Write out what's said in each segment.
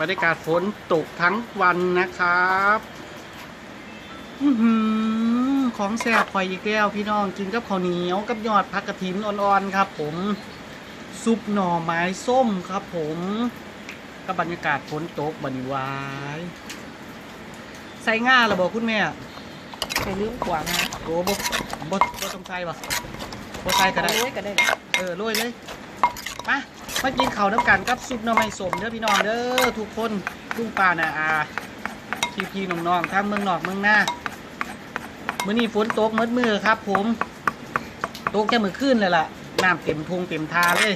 บรรยากาศฝนตกทั้งวันนะครับอื้อหือของแซ่บคอยอีกแล้วพี่น้องกินกับข้าวเหนียวกับยอดผักกระถินอ่อนๆครับ ผมซุปหน่อไม้ส้มครับ ผมกับบรรยากาศฝนตกบันวายใส่ง่าเหรอบอกคุณแม่ใส่ลืมขวางนะโอ้บ่บ่บ่ต้องใส่ปะบ่ใส่ก็ได้โอ้ยก็ได้ เออโรยเลยมา มากินข้าวน้ำกันกับซุปหน่อไม้สมเด้อพี่น้องเด้อทุกคนลุงป้านาอาพี่พี่ๆน้องๆทั้งเมืองนอกเมืองหน้ามื้อนี้ฝนตกมืดมือครับ ผมตกแค่มือขึ้นเลยล่ะน้ำเต็มทุงเต็มทาเลย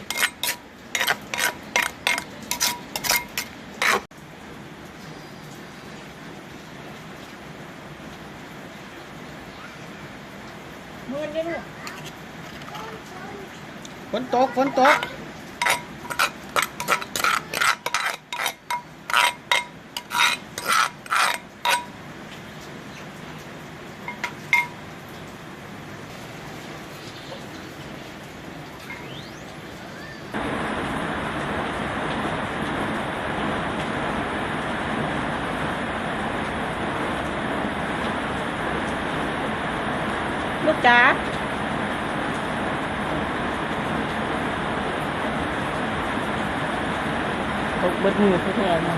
มือนี่ลูกฝนตกฝนตกลูกจ๋าตกเบิดมือแท้ๆนะ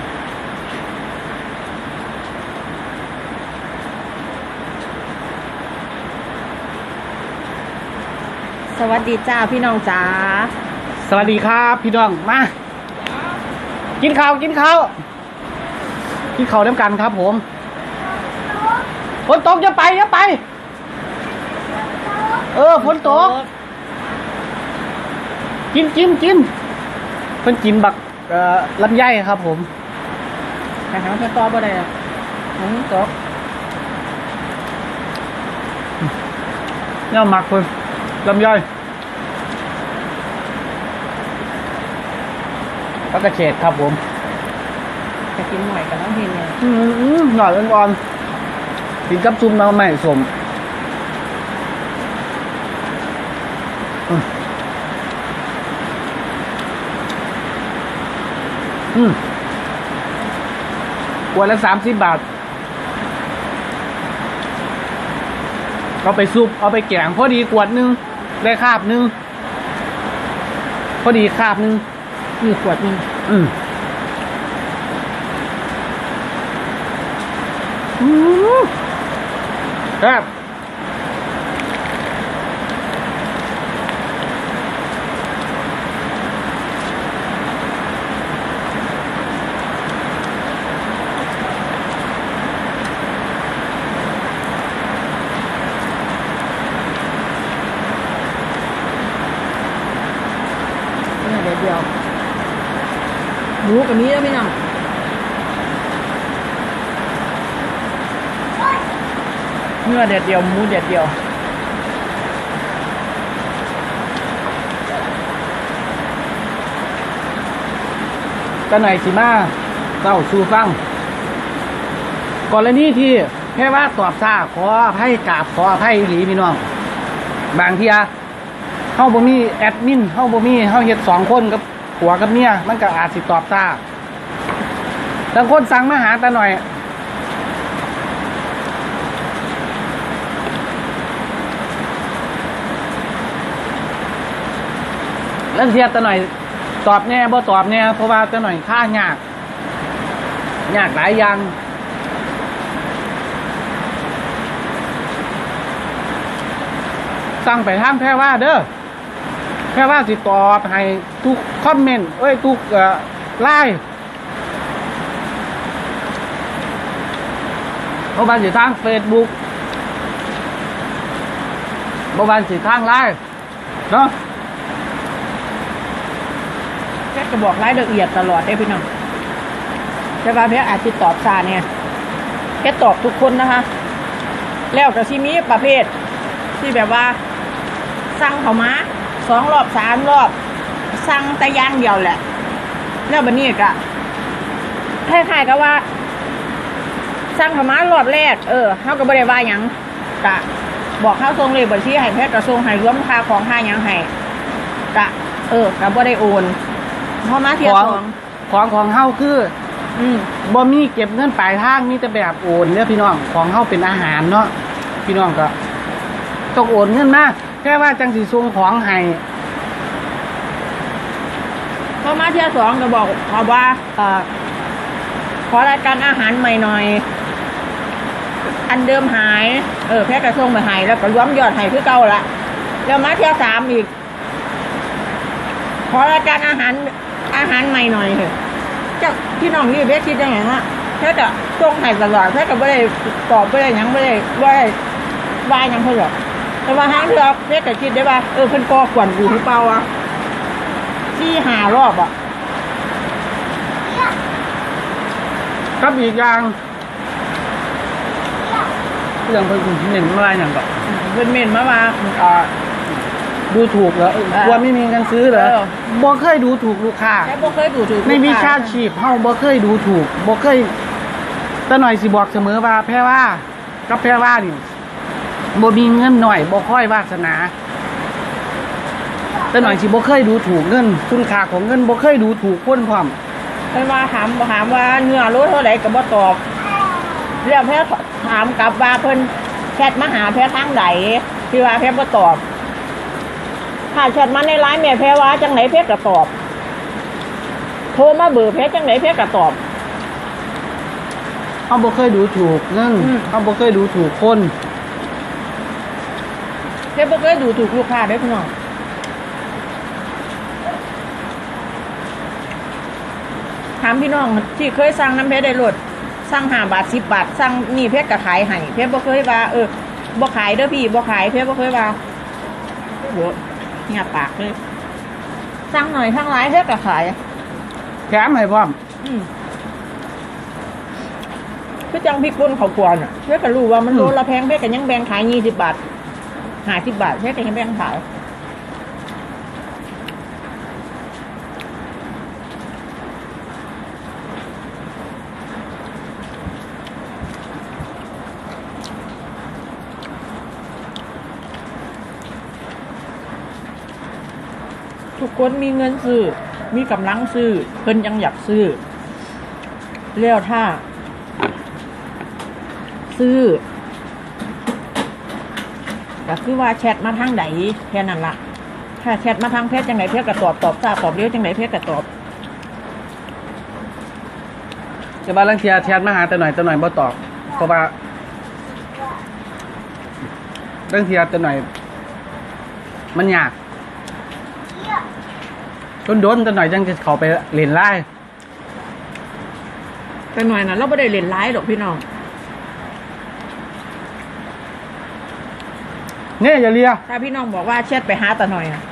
ส วัสดีจ้าพี่น้องจ๋าสวัสดีครับพี่น้องมา กินข้าวกินข้าวกินข้าวน้ำกันครับผมฝนตกอย่าไปอย่าไป เออฝนตก กินกินกินเพิ่นกินบักเอ่อลำไยครับผมแต่หาเพื่อนต่อบ่ได้อะฝนตกเนี่ยหมักเพิ่นลำไย แล้วก็เฉดครับผมจะกินหน่อยกับน้องพินเนี่ยอืมหน่อยอ่อนๆกินกับซุปน้ำใหม่สมอืมอืมขวดละสามสิบบาท เอาไปซุป เอาไปแกงพอดีขวดหนึง ได้คาบหนึง พอดีคาบหนึง มีขวดหนึงอืมอืมครับเนี่ยเดี๋ยวเดียว หมูกับนี้แล้วพี่น้องเนื้อเด็ดเดียวหมูเด็ดเดียวกันไหนสิมาเต้าสูฟังกรณีที่แค่ว่าตอบซาขออภัยกราบขออภัยหลีพี่น้อง บางทีอะเฮาบ่มีแอดมินเฮาบ่มีเฮาเฮ็ดสองคนกับ ผัวกับเมียมันก็อาจสิตอบซาบางคนสั่งมาหาตาหน่อย แล้วเทียบตาหน่อย ตอบแน่บ่ตอบแน่เพราะว่าตาหน่อยค่ายากยากหลายอย่างสั่งไปทางแพรว่าเด้อ แพร่ว่าสิตอบให้ทุกคอมเมนต์เอ้ยทุกไลน์บ่บานสิทางเฟซบุ๊กบ่บานสิทางไลน์เนาะแกจะบอกรายละเอียดตลอดได้พี่น้องแต่ว่าเพชรอาจจะตอบซาเนี่ยแกตอบทุกคนนะคะ แล้วก็ชิมีประเภทที่แบบว่าสั่งเขามา สองรอบสามรอบ สั่งแต่อย่างเดียวแหละ แล้วบันนี้ก็คล้ายๆกับว่า สั่งเขามารอบแรก เออเขาก็บ่ได้ว่าหยังกะบอกเข้าทรงเลยบัญชีให้แพทย์กระทรวงให้รวมค่าของค่าหยังให้กะ เออกะบ่ได้โอนพอมาเทียของสองของของเฮาคืออืมบ่มีเก็บเงินปลายทางมีแต่แบบโอนเนี่ยพี่น้องของเฮาเป็นอาหารเนาะพี่น้องก็ต้องโอนเงินมา แค่ว่าจังสิส่งของให้พอมาเที่ยวสองก็บอกขาว่าเอ่อขอรายการอาหารใหม่หน่อย อันเดิมหาย เออแพ็กระส่งมาให้แล้วก็รวมยอดให้คือเก่าละแล้วมาเที่ยวสามอีก ขอรายการอาหารอาหารใหม่หน่อยเถอะเจ้าพี่น้องนี่เบสคิดยังไงฮะแค่จะส่งให้ตลอดแค่ก็ไม่ได้ตอบไม่ได้หยังไม่ได้ไม่ได้วาหยังเพื่อหรอก แต่ว่าห้างเถือกแค่ก็คิดได้ว่าเออเพิ่นก่อกวนกูหรือเปล่าอะที่หารอบอะครับอีกอย่างเรื่องเพิ่นเน้นว่าอย่างก็เพิ่นเมนมาว่าเอ่อดูถูกเหรอเออเออกลัวไม่มีเงินซื้อเหรอเออบ่เคยดูถูกลูกค้าแค่บ่เคยดูถูกในวิชาลูกค้ชีพเฮาบ่เคยดูถูกบ่เคยแต่หน่อยสิบอกเสมอว่าแพ้ว่ากับแพ้ว่านี่ บ่มีเงินหน่อยบ่ค่อยวาสนาแต่หน่อยสิบ่เคยดูถูกเงินคุณค่าของเงินบ่เคยดูถูกคนพร้อมเพิ่นว่าถามถามว่าเนื้อโลเท่าไหร่ก็บ่ตอบแล้วแพ้ถามกลับว่าเพิ่นแชทมาหาแพ้ทางใดที่ว่าแพ้บ่ตอบถ้าแชทมาในไลน์แม่แพ้ว่าจังไหนแพ้ก็ตอบ โทรมาเบอร์แพ้จังไหนแพ้ก็ตอบเฮาบ่เคยดูถูกเงินอืมเฮาบ่เคยดูถูกคน แพ้บ่เคยดูถูกลูกค้าเด้อพี่น้องถามพี่น้องที่เคยสั่งน้ำเพชรได้รถสั่งห้าบาทสิบบาทสั่งนี่เพชรก็ขายให้เพชรบ่เคยว่า เออบ่ขายเด้อพี่บ่ขายเพชรบ่เคยว่าโหเงียบปากเลยสั่งหน่อยทั้งหลายเพชรก็ขายแถมให้พร้อมอืมคือจังพริกป่นเขาวกวนอะเพชรก็รู้ว่ามันโลละแพงเพชรก็ยังแบ่งขายยี่สิบบาท ห้าสิบบาทเพชรก็ยังแบ่งขายทุกคนมีเงินซื้อ มีกำลังซื้อ เพิ่นยังอยากซื้อแล้วถ้า ซื้อ ก็คือว่าแชทมาทางไหนแค่นั้นละถ้าแชทมาทางเพจจังไหนเพจก็ตอบตอบทราบตอบเร็วจังไหนเพจก็ตอบแต่ว่าลังเทียแชทมาหาแต่หน่อยแต่หน่อยบ่ตอบเพราะว่าลังเทียแต่หน่อย มันยากจนโดนแต่หน่อยจังจะเข้าไปเล่นไล่แต่หน่อยนะเราไม่ได้เล่นไลน์หรอกพี่น้อง เนี่ยอย่าเลีย ถ้าพี่น้องบอกว่าแชทไปหาตาหน่อยอะ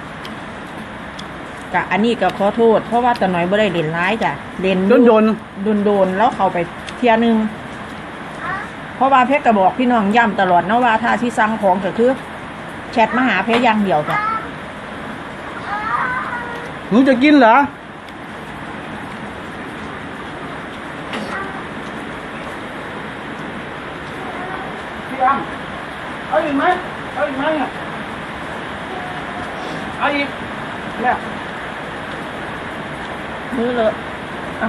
กะอันนี้ก็ขอโทษ เพราะว่าตาหน่อยไม่ได้เล่นไลน์จ้ะเล่นโดนโดนโดนโดนๆแล้วเข้าไปเทียหนึงเพราะว่าเพชรก็บอกพี่น้องย้ำตลอดนะว่าถ้าที่สั่งของก็คือแชทมาหาเพชรอย่างเดียวจ้ะหนูจะกินเหรอ พี่อ้ำเอาอีกไหม เอาอีกไหมอะเอาอีกเนี่ยมือเลอะอะ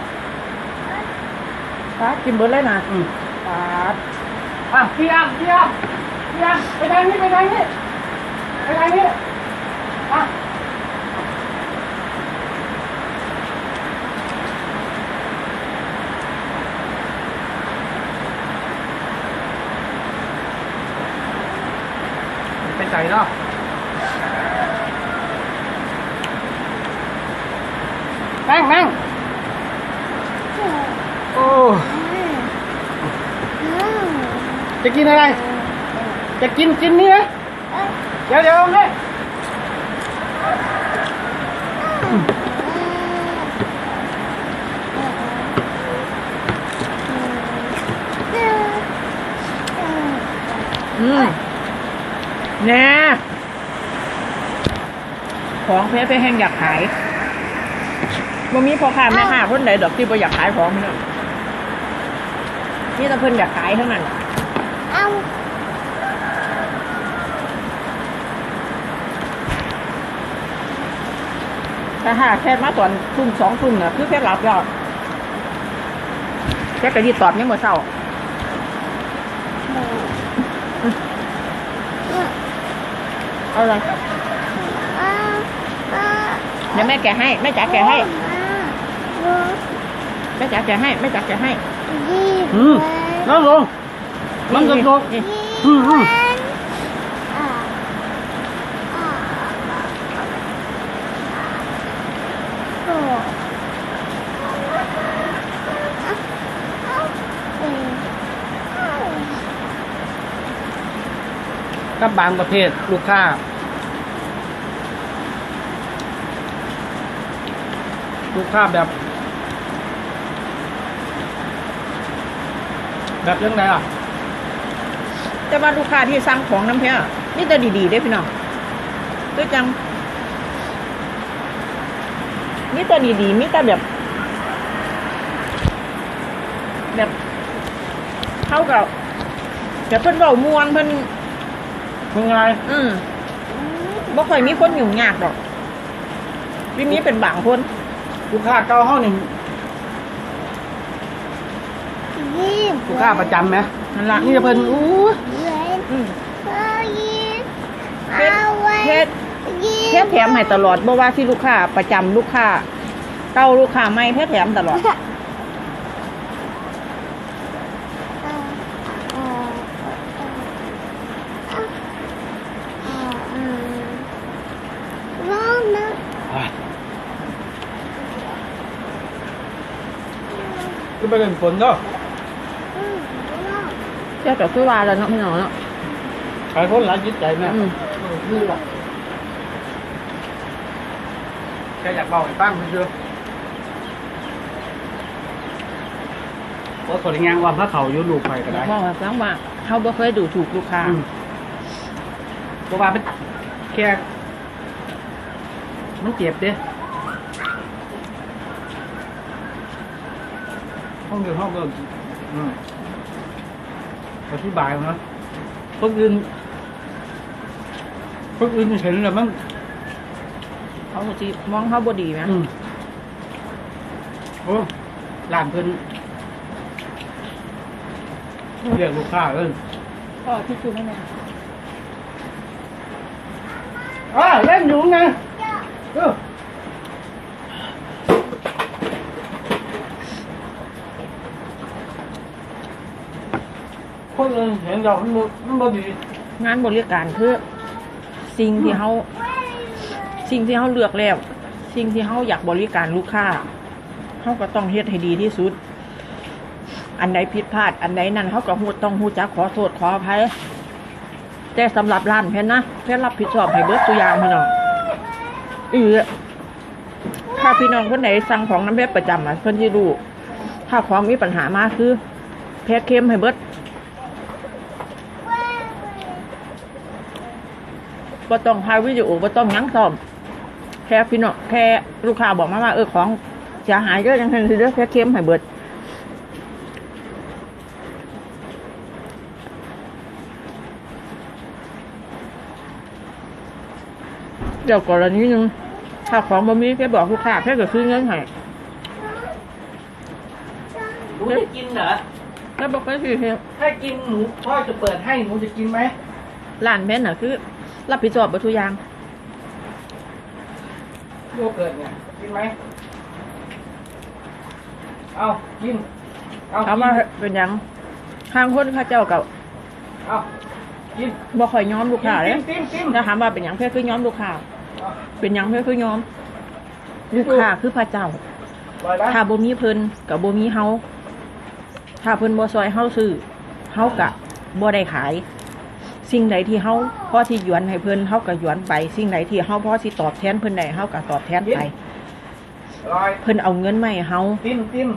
ป้ากินเบิร์ดเลยนะอืมป้าดอะพี่อ้ำพี่อ้ำพี่อ้ำไปทางนี้ไปทางนี้ไปทางนี้ ไปใจเนาะนั่งนั่งโอ้จะกินอะไร จะกินกินนี่ไหมเดี๋ยวเดี๋ยวให้ อืม แน่ของเพชรเพชรแห้งอยากขายบ่มีพ่อค้าแม่ค้าคนใดดอกที่บ่อยากขายของพี่น้องนี่แต่เพิ่นอยากขายเท่านั้นเอาแต่ถ้าแค่มาตอนทุ่มสองทุ่มน่ะ คือแค่หลับแล้วแค่กระดิตอบยังหมดเศร้า เอาอะไรเดี๋ยวแม่แกะให้แม่จ๋าแกะให้แม่จ๋าแกะให้แม่จ๋าแกะให้อืมนั่งลงมันจะลงนี่อืม กับบางประเภทลูกค้าลูกค้าแบบ แบบยังไงอะ แต่ว่าลูกค้าที่สั่งของน้ำเพชรนี่แต่ดีๆได้พี่น้องด้วยจังนี่แต่ดีๆมีแต่แบบ แบบเข้ากับแต่เพิ่นเบามวนเพิ่น ยังไงอืมบ่ค่อยมีคนยุ่งยากดอกวิมีเป็นบางคนลูกค้าเก่าห้องนี่ลูกค้าประจำไหมนั่นล่ะนี่จะเพิ่นอู้อืมเฮ็ดเฮ็ดเฮ็ดแถมให้ตลอดบ่ว่าที่ลูกค้าประจำลูกค้าเก่าลูกค้าใหม่เฮ็ดแถมตลอด คือไปเล่นฝนเนาะเจ้าก็คือว่าแล้วเนาะพี่น้องเนาะใครคนหลายจิตใจแม่อืมคือหรอกแค่อยากเบาให้ฟังเฉยๆเพราะคนงานว่าพระเขาอยุลูกไปก็ได้บอกให้ฟังว่าเฮาบ่เคยดูถูกลูกค้าอืมเพราะว่าเป็นแค่มันเจ็บเด้ ห้องเดียวห้องเดิมอืมอธิบายนะคนอื่นคนอื่นเห็นแล้วมันเขาก็สิมองเฮาบ่ดีแหมอืมโอ้ร้านเพิ่นเรียกลูกค้าเอิ้นก็ที่คือนั่นแหละอ่าเล่นอยู่ไงเออ คนอื่นเห็นเรามันบ่มันบ่ดีงานบริการคือ สิ่งที่เฮาสิ่งที่เฮาเลือกแล้ว สิ่งที่เฮาอยากบริการลูกค้าเฮาก็ต้องเฮ็ดให้ดีที่สุด อันใดผิดพลาด อันใดนั่นเฮาก็ฮู้ต้องฮู้จักขอโทษขออภัยแต่สำหรับร้านเพนนะเพนรับผิดชอบให้เบิดตัวอย่างพี่น้องอือถ้าพี่น้องคนไหนสั่งของน้ำเพชรประจำอะเพิ่อนสิรู้ถ้าของมีปัญหามาคือ แพ็คเค็มให้เบิด บ่ต้องถ่ายวิดีโอบ่ต้องหยังซ่อมแค่พี่น้องแค่ลูกค้าบอกมาว่าเออของเสียหายก็ยังเห็นสิเด้อแค่เค็มให้เบิดเดี๋ยวกรณีหนึงถ้าของบ่มีแค่บอกลูกค้าแค่ก็ซื้อเงินให้หนูจะกินเหรอแล้วบอกก็คือถ้ากินหนูพ่อจะเปิดให้หนูจะกินไหมร้านแม่นน่ะคือ รับผิดชอบเบ่ทุกอย่างโยเกิร์ตเนี่ยกินไหมเอากินเอาถามว่าเป็นหยังทางคนเข้าเจ้ากับเอากินบ่ค่อยยอมลูกค้าเลยกินกินกินถ้าถามว่าเป็นหยังเพื่อคือยอมลูกค้าเอาเป็นหยังเพื่อคือยอม ลูกค้าคือพระเจ้า ปล่อยไปถ้าบ่มีเพิ่นกับบ่มีเฮาถ้าเพิ่นบ่ซอยเฮาซื้อเฮากะบ่ได้ขาย สิ่งใดที่เฮาพอที่หยวนให้เพิ่นเฮาก็หยวนไป สิ่งใดที่เฮาพอสิตอบแทนเพิ่นได้เฮาก็ตอบแทนไปลอยเพิ่นเอาเงินมาให้เฮากินกิน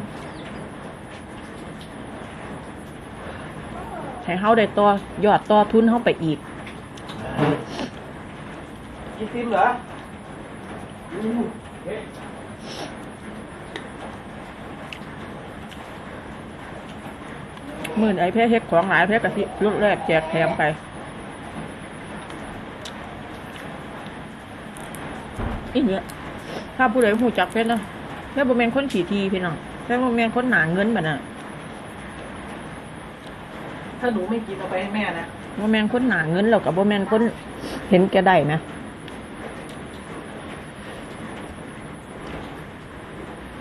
ให้เฮาได้ต่อยอดต่อทุนเฮาไปอีกกินติมเหรออืมเฮ้ยมื่นไอ้เพชรเฮ็ดของหลายเพชรกะสิลดแรกแจกแถมไป อีเนี่ยถ้าผู้ใดผู้จักเพชรนะแค่บ่แม่นคนขี่ทีพี่น้องแค่บ่แม่นคนหนาเงินแบบน่ะถ้าหนูไม่กินเอาไปให้แม่นะบ่แม่นคนหนาเงินแล้วกับบ่แม่นคนเห็นแก่ได้นะ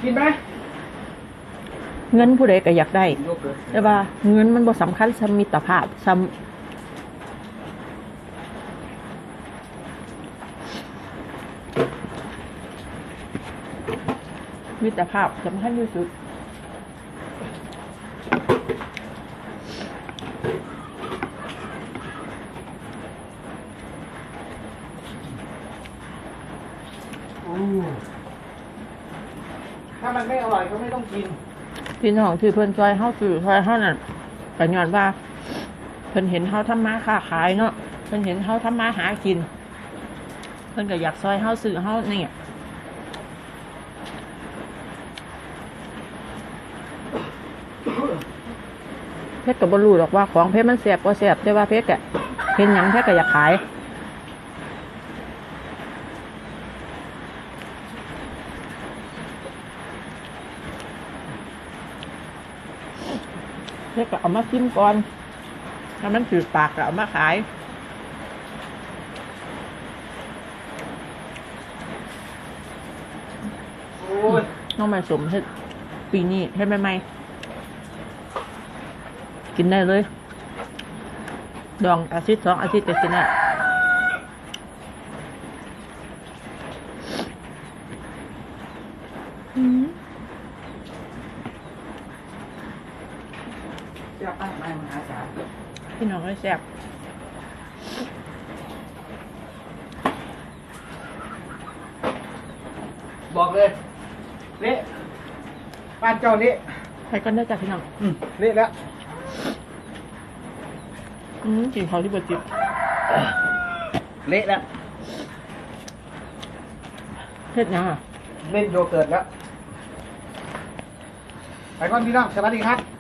กินไหมเงินผู้ใดก็อยากได้โยเกิร์ตแต่ว่าเงินมันบ่สำคัญซ้ำมิตรภาพซ้ำ มิตรภาพสำคัญที่สุดถ้ามันไม่อร่อยก็ไม่ต้องกิน พี่น้องที่เพิ่นซอยเฮาซื้อซอยเฮานั่นก็ย้อนว่า เพิ่นเห็นเฮาทำมาค้าขายเนาะเพิ่นเห็นเฮาทำมาหากิน เพิ่นก็อยากซอยเฮาซื้อเฮานี่ เพชรก็บ่รู้หรอกว่าของเพชรมันแซ่บบ่แซ่บแต่ว่าเพชรก็เห็นหยังเพชรก็อยากขายเพชรก็เอามากินก่อนถ้ามันถือปากก็เอามาขายโอ้ยน้องใหม่สมเฮ็ดปีนี้เฮ็ดใหม่ๆ กินได้เลย ดองอาทิตย์สองอาทิตย์ก็กินได้อืมเจ้าป้าไม่มหาศาลพี่น้องเลยแซ่บบอกเลยเละบ้านเจ้าเละใครก็ได้จากพี่น้อง อืมเละแล้ว อืมกินเขาวที่บดจิบเละแล้วเฮ็ดหยังอะเล่นโยเกิร์ตแล้วไปก่อนพี่น้องสวัสดีครับ